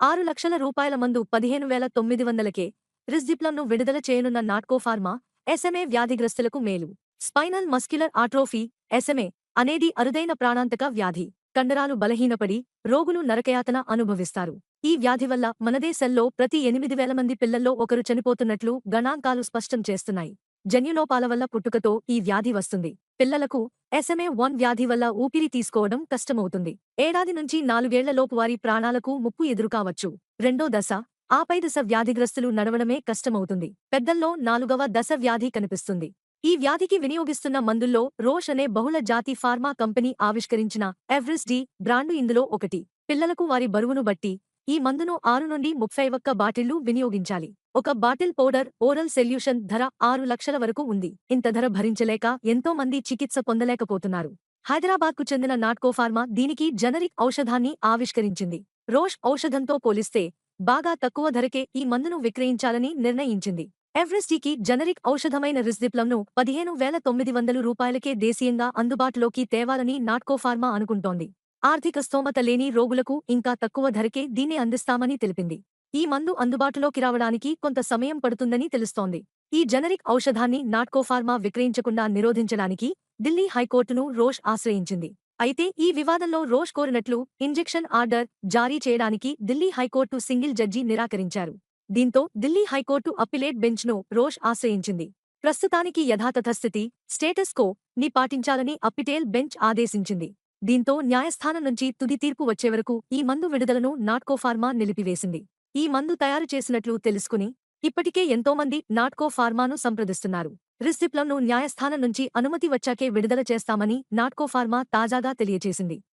ఆరు లక్షల రూపాయల మందు పదిహేను వేల తొమ్మిది వందలకే రిస్డిప్లంను విడుదల చేయనున్న నాట్కో ఫార్మా ఎస్ఎంఏ వ్యాధిగ్రస్తులకు మేలు. స్పైనల్ మస్క్యులర్ ఆట్రోఫీ ఎస్ఎంఏ అనేది అరుదైన ప్రాణాంతక వ్యాధి. కండరాలు బలహీనపడి రోగులు నరకయాతన అనుభవిస్తారు. ఈ వ్యాధి వల్ల మనదేశంలో ప్రతి ఎనిమిది వేల మంది పిల్లల్లో ఒకరు చనిపోతున్నట్లు గణాంకాలు స్పష్టం చేస్తున్నాయి. జన్యులోపాల వల్ల పుట్టుకతో ఈ వ్యాధి వస్తుంది. పిల్లలకు ఎస్ఎంఏ వన్ వ్యాధి వల్ల ఊపిరి తీసుకోవడం కష్టమవుతుంది. ఏడాది నుంచి నాలుగేళ్ళలోపు వారి ప్రాణాలకు ముప్పు ఎదురుకావచ్చు రెండో దశ ఆపై దశ వ్యాధిగ్రస్తులు నడవడమే కష్టమవుతుంది. పెద్దల్లో నాలుగవ దశ వ్యాధి కనిపిస్తుంది. ఈ వ్యాధికి వినియోగిస్తున్న మందుల్లో రోష్ అనే బహుళ జాతి ఫార్మా కంపెనీ ఆవిష్కరించిన ఎవ్రెస్ డి బ్రాండు ఇందులో ఒకటి. పిల్లలకు వారి బరువును బట్టి ఈ మందును ఆరు నుండి ముప్పై ఒక్క బాటిళ్ళు వినియోగించాలి. ఒక బాటిల్ పౌడర్ ఓరల్ సొల్యూషన్ ధర ఆరు లక్షల వరకు ఉంది. ఇంత ధర భరించలేక ఎంతో మంది చికిత్స పొందలేకపోతున్నారు. హైదరాబాద్కు చెందిన నాట్కో ఫార్మా దీనికి జనరిక్ ఔషధాన్ని ఆవిష్కరించింది. రోష్ ఔషధంతో పోలిస్తే బాగా తక్కువ ధరకే ఈ మందును విక్రయించాలని నిర్ణయించింది. ఎవరెస్టీకి జనరిక్ ఔషధమైన రిస్దిప్లంను పదిహేను వేల తొమ్మిది వందలు రూపాయలకే దేశీయంగా అందుబాటులోకి తేవాలని నాట్కో ఫార్మా అనుకుంటోంది. ఆర్థిక స్తోమత లేని రోగులకు ఇంకా తక్కువ ధరకే దీన్ని అందిస్తామని తెలిపింది. ఈ మందు అందుబాటులోకి రావడానికి కొంత సమయం పడుతుందని తెలుస్తోంది. ఈ జనరిక్ ఔషధాన్ని నాట్కో ఫార్మా విక్రయించకుండా నిరోధించడానికి ఢిల్లీ హైకోర్టును రోష్ ఆశ్రయించింది. అయితే ఈ వివాదంలో రోష్ కోరినట్లు ఇంజెక్షన్ ఆర్డర్ జారీ చేయడానికి ఢిల్లీ హైకోర్టు సింగిల్ జడ్జి నిరాకరించారు. దీంతో ఢిల్లీ హైకోర్టు అప్పిలేట్ బెంచ్ను రోష్ ఆశ్రయించింది. ప్రస్తుతానికి యథాతథస్థితి స్టేటస్ కో ని పాటించాలని అప్పిటేల్ బెంచ్ ఆదేశించింది. దీంతో న్యాయస్థానం నుంచి తుది తీర్పు వచ్చేవరకు ఈ మందు విడుదలను నాట్కో ఫార్మా నిలిపివేసింది. ఈ మందు తయారు చేసినట్లు తెలుసుకుని ఇప్పటికే ఎంతోమంది నాట్కో ఫార్మాను సంప్రదిస్తున్నారు. రిసిప్లను న్యాయస్థానం నుంచి అనుమతి వచ్చాకే విడుదల చేస్తామని నాట్కో ఫార్మా తాజాగా తెలియచేసింది.